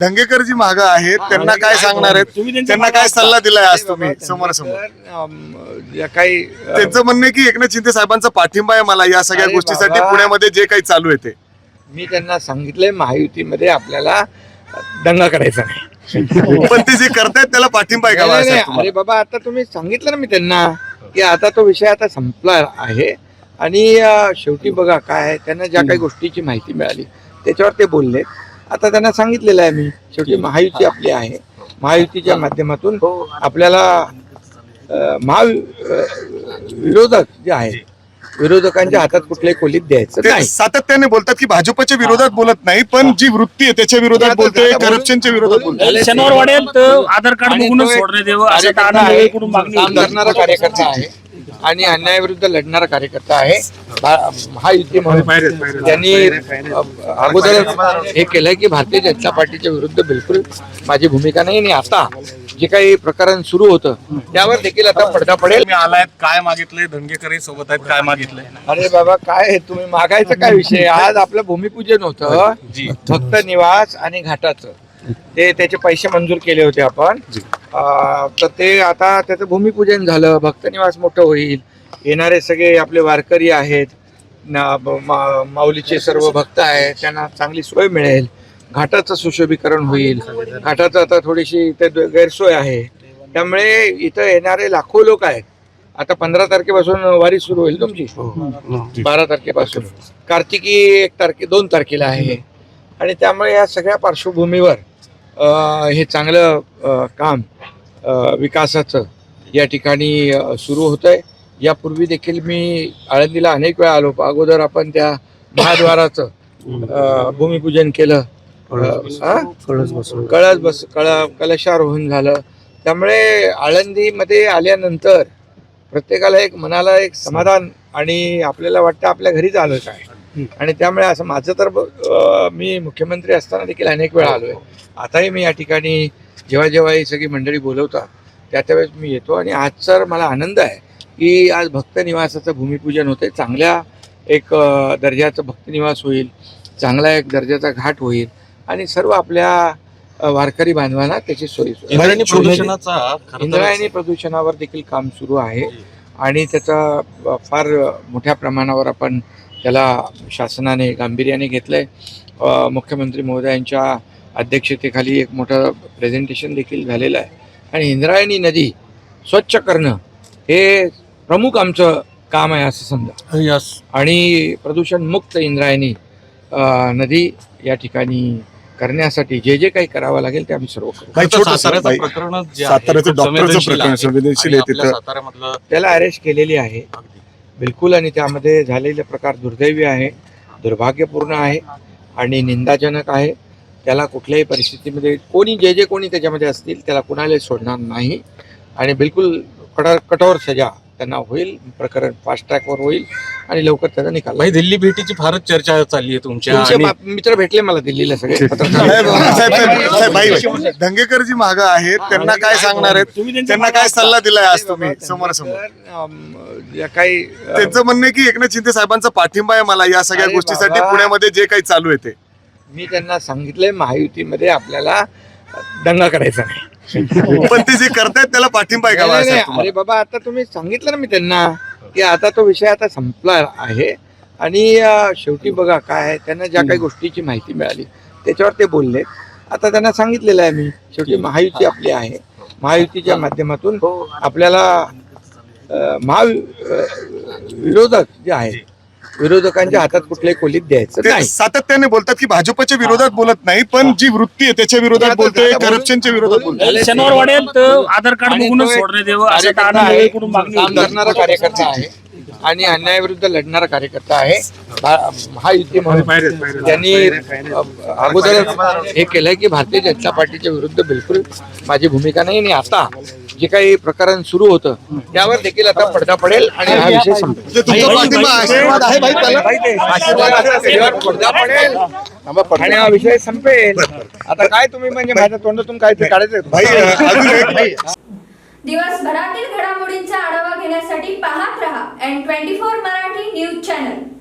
दंगेकर जी माग आहेत त्यांना काय सांगणार आहेत? त्यांना काय सल्ला दिलाय आज तुम्ही समोर समोर? काही त्यांचं म्हणणं की एकनाथ शिंदे साहेबांचा पाठिंबा आहे मला या सगळ्या गोष्टीसाठी. पुण्यामध्ये जे काही चालू आहे ते. मी त्यांना सांगितलंय महायुतीमध्ये आपल्याला दंगा करायचा नाही. पण ते जे करतायत त्याला पाठिंबा आहे का? अरे बाबा आता तुम्ही सांगितलं ना मी त्यांना की आता तो विषय आता संपला आहे. आणि शेवटी बघा काय आहे, त्यांना ज्या काही गोष्टीची माहिती मिळाली त्याच्यावर ते बोलले आता त्यांना सांगितलेलं आहे मी शेवटी महायुती आपली आहे. महायुतीच्या माध्यमातून आपल्याला अं, महा विरोधक जे आहेत विरोधकांच्या हातात कुठल्याही खोलीत द्यायचं ते नाही. सातत्याने बोलतात की भाजपच्या विरोधात बोलत नाही पण जी वृत्ती आहे त्याच्या विरोधात बोलतोय झालं, करप्शनच्या विरोधात बोलतोय. शनिवार वाड्यात तर आधार कार्ड बघूनच काम होती. करणारा कार्यकर्ता आहे. आणि अन्यायाविरुद्ध लढणारा कार्यकर्ता आहे. भा- महायुती म्हणून त्यांनी अगोदर हे केलंय की भारतीय जनता पार्टीच्या विरुद्ध बिलकुल माझी भूमिका नाही आणि आता जे काही प्रकरण सुरू होतं त्यावर देखील आता पडदा पडेल. आलायत काय मागितले धनगेकरही सोबत आहेत काय मागितले अरे बाबा काय तुम्ही मागायचं काय विषय? आज आपलं भूमिपूजन होतं. फक्त निवास आणि घाटाचं. ते त्याचे पैसे मंजूर केले होते आपण. तर ते आता त्याचं भूमिपूजन झालं भक्त निवास मोठं होईल. येणारे सगळे आपले वारकरी आहेत. माऊलीचे सर्व भक्त आहेत. त्यांना चांगली सोय मिळेल. घाटाचं सुशोभीकरण होईल. घाटाचं आता थोडीशी इथे गैरसोय आहे. त्यामुळे इथं येणारे लाखो लोक आहेत. आता पंधरा तारखेपासून वारी सुरू होईल तुमची. बारा तारखेपासून. कार्तिकी एक तारखे दोन तारखेला आहे. आणि त्यामुळे या सगळ्या पार्श्वभूमीवर हे चांगलं काम विकासाचं या ठिकाणी सुरू होतं आहे यापूर्वी देखील मी आळंदीला अनेक वेळा आलो अगोदर आपण त्या महाद्वाराचं भूमिपूजन केलं? कळस बस कळ कलशारोहण झालं. त्यामुळे आळंदीमध्ये आल्यानंतर प्रत्येकाला एक मनाला एक समाधान आणि आपल्याला वाटतं आपल्या घरीच आलोय काय. आणि त्यामुळे असं माझं तर मी मुख्यमंत्री असताना देखील अनेक वेळा आलोय. आताही मी या ठिकाणी जेव्हा जेव्हा ही सगळी मंडळी बोलवतात त्या त्यावेळेस मी येतो आणि आज तर मला आनंद आहे की आज भक्त निवासाचं भूमिपूजन होते चांगल्या एक दर्जाचं भक्त निवास होईल चांगला एक दर्जाचा घाट होईल आणि सर्व आपल्या वारकरी बांधवांना त्याची सोयी इंद्रायणी प्रदूषणावर देखील काम सुरू आहे आणि त्याचा फार मोठ्या प्रमाणावर आपण त्याला शासनाने गांभीर्याने घेतलंय. मुख्यमंत्री महोदयांच्या अध्यक्षतेखाली एक मोठं प्रेझेंटेशन देखील झालेलं आहे. आणि इंद्रायणी नदी स्वच्छ करणं हे प्रमुख आमचं काम आहे असं समजा. यस आणि प्रदूषणमुक्त इंद्रायणी नदी या ठिकाणी करण्यासाठी जे जे काही करावं लागेल ते आम्ही सर्व करू. त्याला अरेस्ट केलेली आहे. बिलकुल आणि त्यामध्ये झालेले प्रकार दुर्दैवी आहे दुर्भाग्यपूर्ण आहे आणि निंदाजनक आहे. त्याला कुठल्याही परिस्थितीमध्ये कोणी जे जे कोणी त्याच्यामध्ये असतील त्याला कुणालाही सोडणार नाही. आणि बिलकुल कठोर कठोर सजा त्यांना होईल. प्रकरण फास्ट ट्रॅकवर होईल आणि लवकर त्याचा निकाल. भाई दिल्ली भेटीची फारच चर्चा चालली आहे तुमच्या तुमचे आणि मा- मित्र भेटले मला दिल्लीला सगळे. साहेब, पत्रकार साहेब, साहेब, साहेब, बाई, बाई. दंगेकर जी माग आहेत. त्यांना काय सांगणार आहेत? त्यांना काय सल्ला दिलाय आज तुम्ही समोर समोर काही अं, त्यांचं म्हणणं आहे की एकनाथ शिंदे साहेबांचा पाठिंबा आहे मला या सगळ्या अरे गोष्टीसाठी. बाबा. पुण्यामध्ये जे काही चालू आहे ते. मी त्यांना सांगितलंय महायुतीमध्ये आपल्याला दंगा करायचा नाही. पण ते जे करतायत त्याला पाठिंबा आहे का नाही, नाही, बाळासाहेब नाही. तुम्हाला? अरे बाबा आता तुम्ही सांगितलं ना मी त्यांना की आता तो विषय आता संपला आहे. आणि अं, शेवटी बघा काय आहे, त्यांना ज्या काही गोष्टीची माहिती मिळाली त्याच्यावर ते बोलले. आता त्यांना सांगितलेलं आहे मी शेवटी महायुती आपली आहे. महायुतीच्या माध्यमातून आपल्याला अं, महा अं, विरोधक जे आहेत विरोधकांच्या हातात कुठल्याही खोलीत द्यायचं ते नाही. सातत्याने बोलतात की भाजपच्या विरोधात बोलत नाही पण जी वृत्ती आहे त्याच्या विरोधात बोलतोय करप्शनच्या विरोधात बोलतोय. शनिवार वाड्यात आधार कार्ड आणि बघूनच तो एक सोडण्यात यावं असं कार्यकर्ता टाळा आहे, कडून मागणी काम होती. करणारा कार्यकर्ता आहे. आणि अन्यायाविरुद्ध लढणारा कार्यकर्ता आहे. भा- महायुती म्हणून त्यांनी अगोदर हे केलंय की भारतीय जनता पार्टीच्या विरुद्ध बिलकुल माझी भूमिका नाही. आणि आता जे काही प्रकरण सुरू होतं त्यावर देखील आता पडदा पडेल आणि हा विषय संपेल आशीर्वाद आहे आशीर्वाद पडदा पडेल आणि हा विषय संपेल आता काय तुम्ही म्हणजे माझ्या तोंडातून काय ते काढायचं दिवसभरातील घडामोडींचा आढावा घेण्यासाठी पाहत रहा N twenty four Marathi news channel